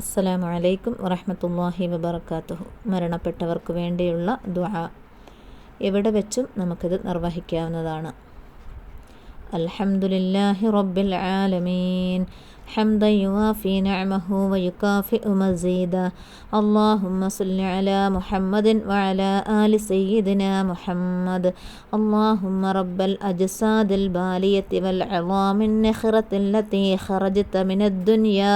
അസ്സലാമു അലൈക്കും വറഹമത്തല്ലാഹി വബർക്കാത്തുഹു മരണപ്പെട്ടവർക്ക് വേണ്ടിയുള്ള ദുആ എവിടെ വെച്ചും നമുക്കിത് നിർവഹിക്കാവുന്നതാണ് അൽഹംദുലില്ലാഹി റബ്ബിൽ ആലമീൻ حمدا يوافي نعمه ويكافئ مزيدا اللهم صل على محمد وعلى آل سيدنا محمد اللهم رب الأجساد البالية والعظام النخرة التي خرجت من الدنيا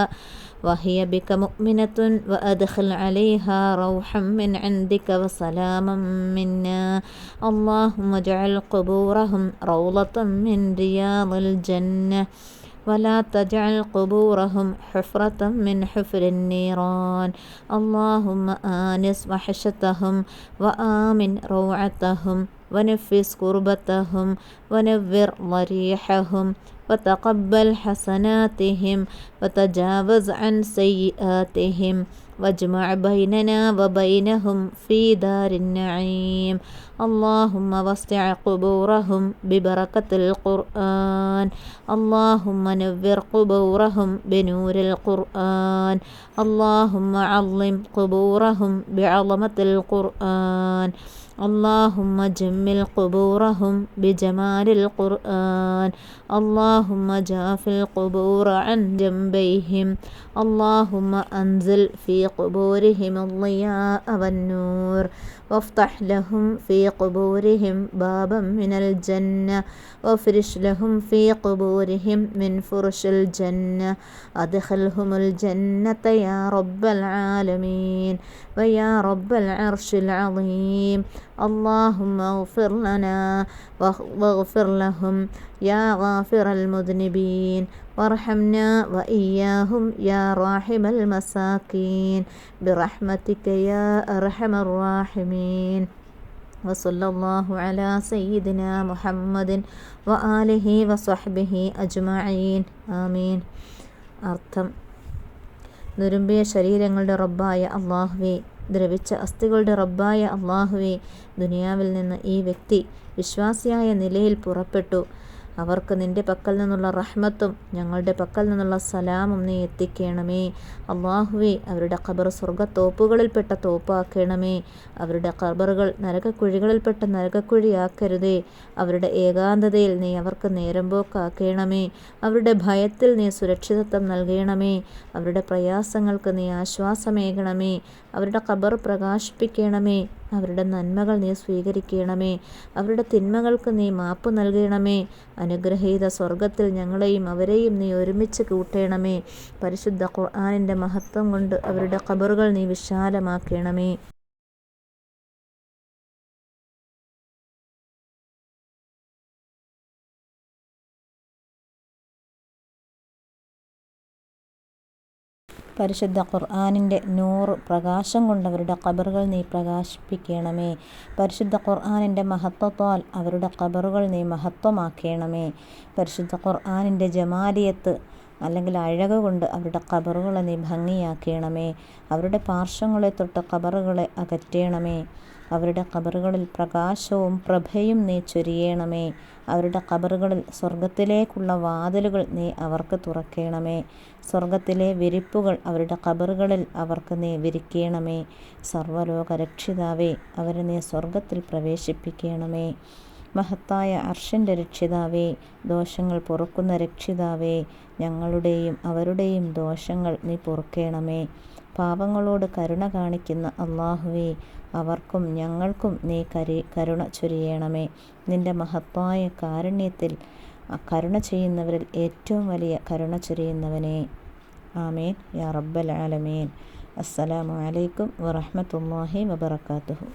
وهي بك مؤمنة وأدخل عليها روحا من عندك وسلاما منا. اللهم اجعل قبورهم روضة من رياض الجنة. ولا تجعل قبورهم حفرة من حفر النيران. اللهم آنس وحشتهم وآمن روعتهم. ونفس كربتهم ونور ضريحهم وتقبل حسناتهم وتجاوز عن سيئاتهم. واجمع بيننا وبينهم في دار النعيم. اللهم وسع قبورهم ببركة القرآن. اللهم نور قبورهم بنور القرآن. اللهم عظم قبورهم بعظمة القرآن. اللهم جمل قبورهم بجمال القرآن. اللهم جاف القبور عن جنبيهم. اللهم أنزل في قبورهم الضياء والنور. وافتح لهم في قبورهم بابا من الجنة. وافرش لهم في قبورهم من فرش الجنة. أدخلهم الجنة يا رب العالمين. ويا رب العرش العظيم. اللهم اغفر لنا واغفر لهم يا غافر المذنبين وارحمنا وإياهم يا راحم المساكين برحمتك يا أرحم الراحمين وصلى الله على سيدنا محمد وآله وصحبه أجمعين آمين അർത്ഥം നുരുമ്പിയ ശരീരങ്ങളുടെ റബ്ബായ അള്ളാഹുവെ ദ്രവിച്ച അസ്ഥികളുടെ റബ്ബായ അള്ളാഹുവെ ദുനിയാവിൽ നിന്ന് ഈ വ്യക്തി വിശ്വാസിയായ നിലയിൽ പുറപ്പെട്ടു. അവർക്ക് നിന്റെ പക്കൽ നിന്നുള്ള റഹ്മത്തും ഞങ്ങളുടെ പക്കൽ നിന്നുള്ള സലാമും നീ എത്തിക്കണമേ. അള്ളാഹുവെ അവരുടെ ഖബർ സ്വർഗത്തോപ്പുകളിൽപ്പെട്ട തോപ്പാക്കണമേ. അവരുടെ ഖബറുകൾ നരകക്കുഴികളിൽപ്പെട്ട നരകക്കുഴിയാക്കരുതേ. അവരുടെ ഏകാന്തതയിൽ നീ അവർക്ക് നേരം പോക്കാക്കണമേ. അവരുടെ ഭയത്തിൽ നീ സുരക്ഷിതത്വം നൽകണമേ. അവരുടെ പ്രയാസങ്ങൾക്ക് നീ ആശ്വാസമേകണമേ. അവരുടെ ഖബർ പ്രകാശിപ്പിക്കണമേ. അവരുടെ നന്മകൾ നീ സ്വീകരിക്കണമേ. അവരുടെ തിന്മകൾക്ക് നീ മാപ്പ് നൽകണമേ. അനുഗ്രഹീത സ്വർഗത്തിൽ ഞങ്ങളെയും അവരെയും നീ ഒരുമിച്ച് കൂട്ടണമേ. പരിശുദ്ധ ഖുർആാനിന്റെ മഹത്വം കൊണ്ട് അവരുടെ ഖബറുകൾ നീ വിശാലമാക്കണമേ. പരിശുദ്ധ ഖുർആാനിന്റെ നൂറ് പ്രകാശം കൊണ്ടവരുടെ ഖബറുകൾ നീ പ്രകാശിപ്പിക്കണമേ. പരിശുദ്ധ ഖുർആാനിന്റെ മഹത്വത്താൽ അവരുടെ ഖബറുകൾ നീ മഹത്വമാക്കണമേ. പരിശുദ്ധ ഖുർആാനിന്റെ ജമാലിയത്ത് അല്ലെങ്കിൽ അഴക കൊണ്ട് അവരുടെ ഖബറുകളെ നീ ഭംഗിയാക്കണമേ. അവരുടെ പാർശ്വങ്ങളെ തൊട്ട് ഖബറുകളെ അകറ്റണമേ. അവരുടെ ഖബറുകളിൽ പ്രകാശവും പ്രഭയും നീ ചൊരിയണമേ. അവരുടെ ഖബറുകളിൽ സ്വർഗത്തിലേക്കുള്ള വാതിലുകൾ നീ അവർക്ക് തുറക്കണമേ. സ്വർഗത്തിലെ വിരിപ്പുകൾ അവരുടെ ഖബറുകളിൽ അവർക്ക് നീ വിരിക്കണമേ. സർവലോക രക്ഷിതാവേ അവരെ നീ സ്വർഗത്തിൽ പ്രവേശിപ്പിക്കണമേ. മഹത്തായ അർഷന്റെ രക്ഷിതാവേ ദോഷങ്ങൾ പൊറുക്കുന്ന രക്ഷിതാവേ ഞങ്ങളുടെയും അവരുടെയും ദോഷങ്ങൾ നീ പൊറുക്കേണമേ. പാപങ്ങളോട് കരുണ കാണിക്കുന്ന അള്ളാഹുവേ അവർക്കും ഞങ്ങൾക്കും നീ കരി കരുണ ചൊരിയണമേ. നിന്റെ മഹത്തായ കാരുണ്യത്തിൽ കരുണ ചെയ്യുന്നവരിൽ ഏറ്റവും വലിയ കരുണ ചൊരിയുന്നവനെ. ആമീൻ. യാ റബ്ബൽ ആലമീൻ. അസ്സലാമു അലൈക്കും വറഹമത്തല്ലാഹി വബർക്കാത്തുഹു